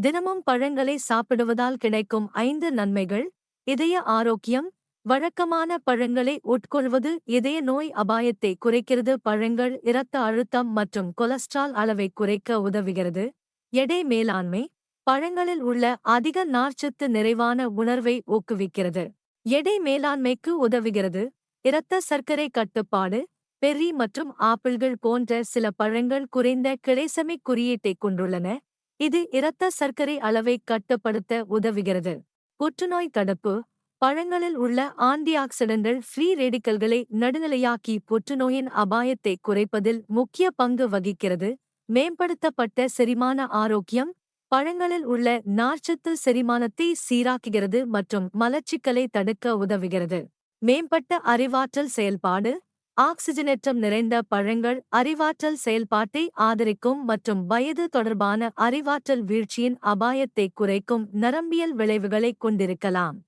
தினமும் பழங்களை சாப்பிடுவதால் கிடைக்கும் ஐந்து நன்மைகள். இதய ஆரோக்கியம். வழக்கமான பழங்களை உட்கொள்வது இதய நோய் அபாயத்தை குறைக்கிறது. பழங்கள் இரத்த அழுத்தம் மற்றும் கொலஸ்ட்ரால் அளவை குறைக்க உதவுகிறது. எடை மேலாண்மை. பழங்களில் உள்ள அதிக நார்ச்சத்து நிறைவான உணர்வை ஊக்குவிக்கிறது. எடை மேலாண்மைக்கு உதவுகிறது. இரத்த சர்க்கரை கட்டுப்பாடு. பெர்ரி மற்றும் ஆப்பிள்கள் போன்ற சில பழங்கள் குறைந்த கிளைசமிக் குறியீட்டைக் கொண்டுள்ளன. இது இரத்த சர்க்கரை அளவை கட்டுப்படுத்த உதவுகிறது. புற்றுநோய் தடுப்பு பழங்களில் உள்ள ஆன்டிஆக்சிடன்ட்கள் ஃப்ரீ ரேடிக்கல்களை நடுநிலையாக்கி புற்றுநோயின் அபாயத்தை குறைப்பதில் முக்கிய பங்கு வகிக்கிறது. மேம்படுத்தப்பட்ட செரிமான ஆரோக்கியம் பழங்களில் உள்ள நார்ச்சத்து செரிமானத்தை சீராக்குகிறது மற்றும் மலச்சிக்கலை தடுக்க உதவுகிறது. மேம்பட்ட அறிவாற்றல் செயல்பாடு ஆக்சிஜனேற்றம் நிறைந்த பழங்கள் அறிவாற்றல் செயல்பாட்டை ஆதரிக்கும் மற்றும் வயது தொடர்பான அறிவாற்றல் வீழ்ச்சியின் அபாயத்தை குறைக்கும் நரம்பியல் விளைவுகளைக் கொண்டிருக்கலாம்.